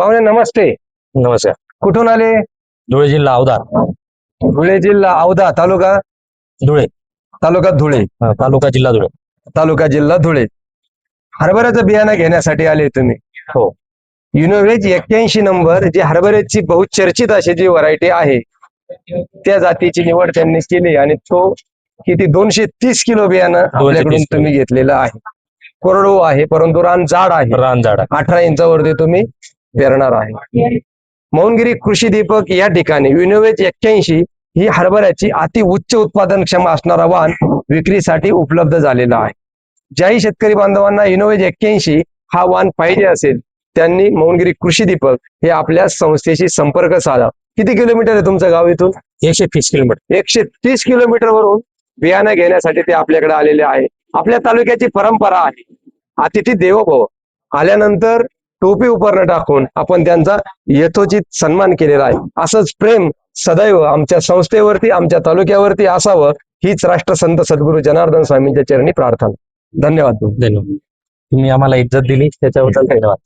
पाहुणे नमस्ते. नमस्कार. कुठून आले? धुळे जिल्हा अवधार धुळे जिल्हा औदा तालुका? धुळे. तालुका धुळे. हा, तालुका जिल्हा धुळे. तालुका जिल्हा धुळे. हरभऱ्याचं बियाणं घेण्यासाठी आले तुम्ही. हो. युनोव्हेज एक्क्याऐंशी नंबर जी हरभऱ्याची बहुचर्चित अशी जी व्हरायटी आहे त्या जातीची निवड त्यांनी केली आणि तो किती दोनशे तीस किलो बियाणं आपल्याकडून किलो. तुम्ही घेतलेलं आहे. कोरडो आहे परंतु रान जाड आहे. रान झाड अठरा इंचावरती तुम्ही पेरणार आहे. मौनगिरी कृषी दीपक या ठिकाणी युनोव्हेज एक्क्याऐंशी ही हरभऱ्याची अति उच्च उत्पादन क्षम असणारा वाहन विक्रीसाठी उपलब्ध झालेला आहे. ज्याही शेतकरी बांधवांना युनोव्हेज एक्क्याऐंशी हा वाहन पाहिजे असेल त्यांनी मौनगिरी कृषी दीपक हे आपल्या संस्थेशी संपर्क साधा. किती किलोमीटर आहे तुमचं गाव इथून? एकशे तीस किलोमीटर. एकशे तीस किलोमीटर वरून बियाणं घेण्यासाठी ते आपल्याकडे आलेले आहे. आपल्या तालुक्याची परंपरा आहे. अतिथी देवो आल्यानंतर टोपी उपरणं टाकून आपण त्यांचा यथोचित सन्मान केलेला आहे. असंच प्रेम सदैव आमच्या संस्थेवरती आमच्या तालुक्यावरती असावं हीच राष्ट्रसंत सद्गुरू जनार्दन स्वामींच्या चरणी प्रार्थना. धन्यवाद. धन्यवाद. तुम्ही आम्हाला इज्जत दिली त्याच्याबद्दल धन्यवाद.